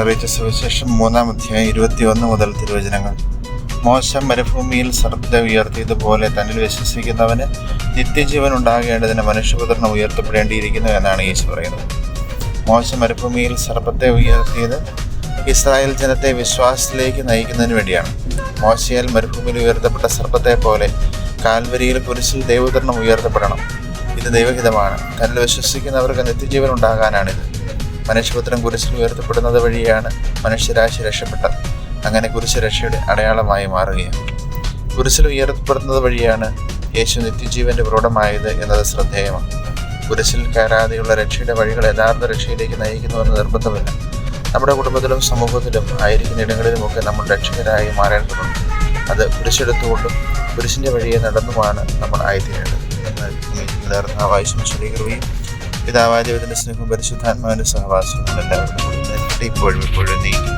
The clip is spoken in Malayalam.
അറിയിച്ച സുവിശേഷം മൂന്നാം അധ്യായം ഇരുപത്തിയൊന്ന് മുതൽ തിരുവചനങ്ങൾ. മോശം മരുഭൂമിയിൽ സർപ്പത്തെ ഉയർത്തിയതുപോലെ തന്നിൽ വിശ്വസിക്കുന്നവന് നിത്യജീവൻ ഉണ്ടാകേണ്ടതിന് മനുഷ്യപുത്രനെ ഉയർത്തപ്പെടേണ്ടിയിരിക്കുന്നു എന്നാണ് യേശു പറയുന്നത്. മോശം മരുഭൂമിയിൽ സർപ്പത്തെ ഉയർത്തിയത് ഇസ്രായേൽ ജനത്തെ വിശ്വാസത്തിലേക്ക് നയിക്കുന്നതിന് വേണ്ടിയാണ്. മോശയാൽ മരുഭൂമിയിൽ ഉയർത്തപ്പെട്ട സർപ്പത്തെ പോലെ കാൽവരിയിൽ കുരിശിൽ ദൈവതരണം ഉയർത്തപ്പെടണം. ഇത് ദൈവഹിതമാണ്. തന്നിൽ വിശ്വസിക്കുന്നവർക്ക് നിത്യജീവൻ ഉണ്ടാകാനാണിത്. മനുഷ്യപുത്രം കുരിശിൽ ഉയർത്തപ്പെടുന്നത് വഴിയാണ് മനുഷ്യരാശി രക്ഷപ്പെട്ടത്. അങ്ങനെ കുരിശ് രക്ഷയുടെ അടയാളമായി മാറുകയാണ്. കുരിശിൽ ഉയർത്തപ്പെടുന്നത് വഴിയാണ് യേശു നിത്യജീവന്റെ പ്രൗഢമായത് എന്നത് ശ്രദ്ധേയമാണ്. കുരിശിൽ കയറാതെയുള്ള രക്ഷയുടെ വഴികൾ യഥാർത്ഥ രക്ഷയിലേക്ക് നയിക്കുന്നുവെന്ന് നിർബന്ധമില്ല. നമ്മുടെ കുടുംബത്തിലും സമൂഹത്തിലും ആയിരിക്കുന്ന ഇടങ്ങളിലുമൊക്കെ നമ്മൾ രക്ഷകരായി മാറേണ്ടതുണ്ട്. അത് കുരിശെടുത്തുകൊണ്ടും കുരിശിന്റെ വഴിയെ നടന്നുമാണ് നമ്മൾ ആയിത്തീരേണ്ടത്. ശുശ്രീകൃതിയും പിതാവായ ദൈവത്തിന്റെ സ്നേഹവും പരിശുദ്ധാത്മാവിന്റെ സഹവാസവും എല്ലാവരും ഇപ്പോഴും ഇപ്പോഴും നീക്കും